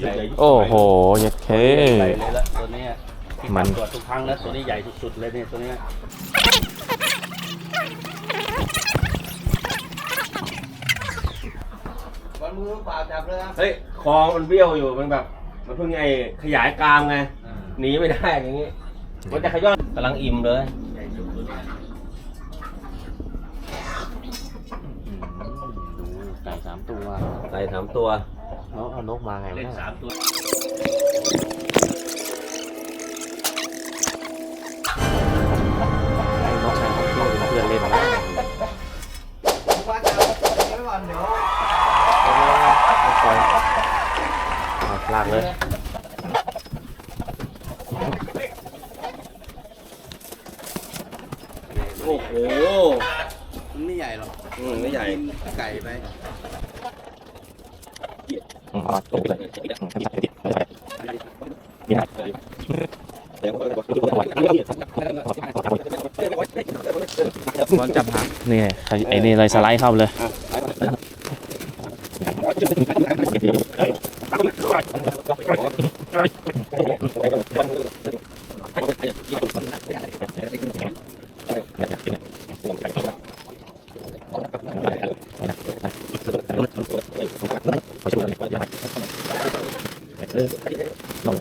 ใหญ่โอ้โหเย็ดเค ใหญ่เลยละตัวเนี้ยที่มัน ตรวจทุกครั้งแล้วตัวนี้ใหญ่สุดๆเลยเนี่ยตัวเนี้ยวันมือเปล่าจับเลยนะเฮ้ยคอมันเบี้ยวอยู่มันแบบ มันเพิ่งไงขยายกรามไงหนีไม่ได้อย่างงี้มันจะขย้อนกำลังอิ่มเลยใหญ่สุดตัวเนี้ยไก่สามตัวไก่สามตัว แล้วเอานกมาไงเล่นวะสามตัวไอ้นกใช้เขาเที่ยวเป็นเพื่อนเล่นนะว่าจะเอาไว้ก่อนเดี๋ยวเอาปล่อยเอาลากเลยโอ้โหมันไม่ใหญ่หรอกอืมไม่ใหญ่กินไก่ไป อืมเอาตกไปเลยนี่ไงบอลจับหางนี่ไงไอ้นี่เลยสไลด์เข้าเลย No.